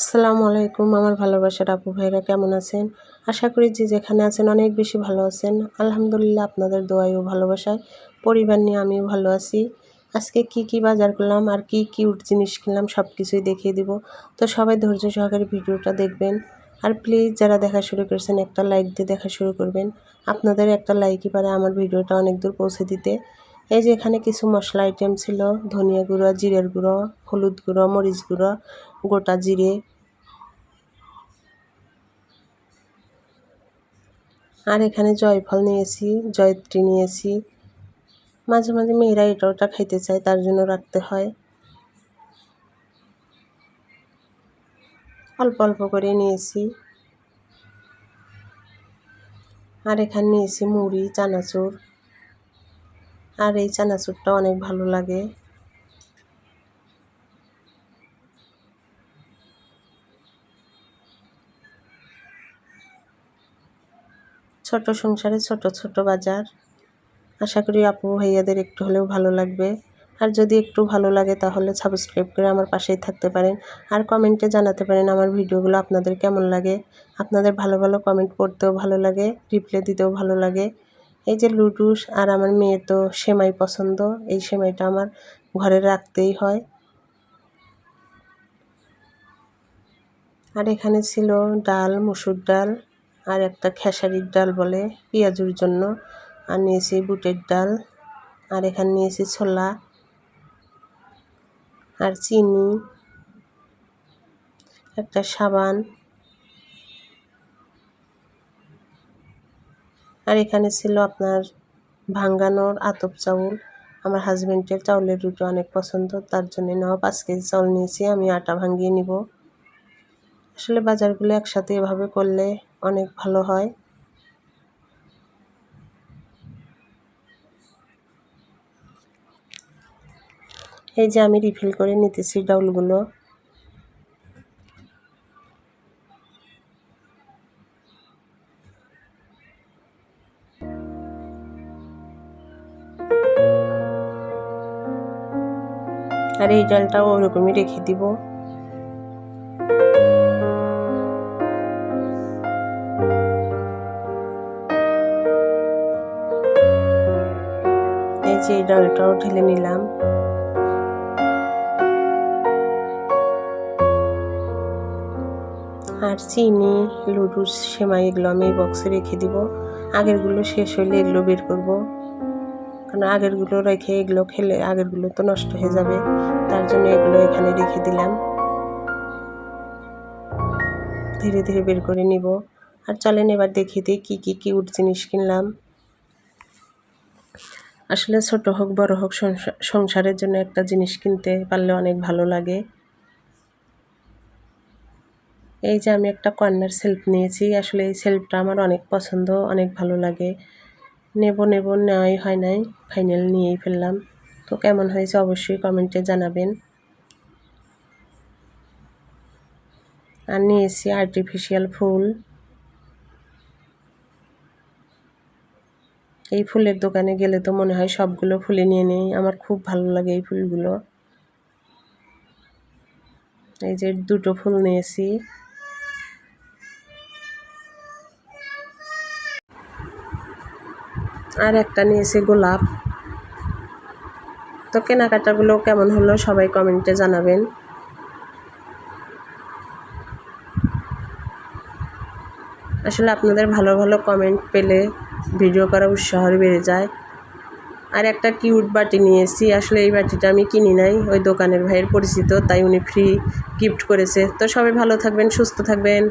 আসসালামু আলাইকুম, আমার ভালোবাসার আপু ভাইরা কেমন আছেন? আশা করি যে যেখানে আছেন অনেক বেশি ভালো আছেন। আলহামদুলিল্লাহ আপনাদের দোয়াই ও ভালোবাসায় পরিবার নিয়ে আমিও ভালো আছি। আজকে কি কি বাজার করলাম আর কি কিউট জিনিস কিনলাম সব কিছুই দেখিয়ে দিব। তো সবাই ধৈর্য সহকারে ভিডিওটা দেখবেন। আর প্লিজ যারা দেখা শুরু করেছেন, একটা লাইক দিয়ে দেখা শুরু করবেন। আপনাদের একটা লাইকই পারে আমার ভিডিওটা অনেক দূর পৌঁছে দিতে। এই যে এখানে কিছু মশলা আইটেম ছিল, ধনিয়া গুঁড়ো, জিরের গুঁড়ো, হলুদ গুঁড়ো, মরিচ গুঁড়ো, গোটা জিরে আর এখানে জয়ফল নিয়েছি, জয়ত্রী নিয়েছি। মাঝে মাঝে মেয়েরা এটা ওটা খাইতে চায়, তার জন্য রাখতে হয়। অল্প অল্প করে নিয়েছি। আর এখানে নিয়েছি মুড়ি, চানাচুর। আর এই চানাচুরটা অনেক ভালো লাগে। ছোট সংসারে ছোট ছোট বাজার। আশা করি আপু ভাইয়াদের একটু হলেও ভালো লাগবে। আর যদি একটু ভালো লাগে তাহলে সাবস্ক্রাইব করে আমার পাশেই থাকতে পারেন। আর কমেন্টে জানাতে পারেন আমার ভিডিওগুলো আপনাদের কেমন লাগে। আপনাদের ভালো ভালো কমেন্ট পড়তেও ভালো লাগে রিপ্লাই দিতেও ভালো লাগে। এই যে লুডুস আর আমার মেয়ে তো সেমাই পছন্দ, এই সেমাইটা আমার ঘরে রাখতেই হয়। আর এখানে ছিল ডাল, মুসুর ডাল। আর একটা খেসারির ডাল বলে পেঁয়াজুর জন্য। আর নিয়েছি বুটের ডাল। আর এখানে নিয়েছি ছোলা। আর চিনি। একটা সাবান। আর এখানে ছিল আপনার ভাঙ্গানোর আতপ চাউল। আমার হাজব্যান্ডের চাউলের রুটি অনেক পছন্দ, তার জন্য নেওয়া পাঁচ কেজি চাউল নিয়েছি, আমি আটা ভাঙিয়ে নিব। আসলে বাজারগুলো একসাথে এভাবে করলে অনেক ভালো হয়। এই যে আমি রিফিল করে নিতেছি ডাউলগুলো। আর এই ডালটাও ওরকমই রেখে দিব। যে এই ডালটাও ঢেলে নিলাম। আর চিনি লুডুস সেমাই এগুলো আমি এই বক্সে রেখে দিব। আগেরগুলো শেষ হলে এগুলো বের করব। কারণ আগেরগুলো রেখে এগুলো খেলে আগেরগুলো তো নষ্ট হয়ে যাবে। তার জন্য এগুলো এখানে রেখে দিলাম। ধীরে ধীরে বের করে নিব। আর চলেন এবার দেখিয়ে দিই কী কী কী কিউট জিনিস কিনলাম। আসলে ছোট হোক, বড় হোক সংসারের জন্য একটা জিনিস কিনতে পারলে অনেক ভালো লাগে। এই যে আমি একটা কর্নার সেলফ নিয়েছি, আসলে এই সেলফটা আমার অনেক পছন্দ, অনেক ভালো লাগে। নেব নেব, নেওয়াই হয় নাই, ফাইনাল নিয়েই ফেললাম। তো কেমন হয়েছে অবশ্যই কমেন্টে জানাবেন। আর নিয়েছি আর্টিফিশিয়াল ফুল। এই ফুলের দোকানে গেলে তো মনে হয় সবগুলো ফুলে নিয়ে নেই। আমার খুব ভালো লাগে এই ফুলগুলো। এই যে দুটো ফুল নিয়েছি। আর একটা নিয়েছি গোলাপ। তো কেনাকাটাগুলো কেমন হলো সবাই কমেন্টে জানাবেন। আসলে আপনাদের ভালো ভালো কমেন্ট পেলে ভিডিও করা উৎসাহ বেড়ে যায়। আর একটা কিউট বাটি নিয়েছি আসলে এই বাটিটা আমি কিনি নাই, ওই দোকানের ভাইয়ের পরিচিত, তাই উনি ফ্রি গিফট করেছে। তো সবাই ভালো থাকবেন, সুস্থ থাকবেন।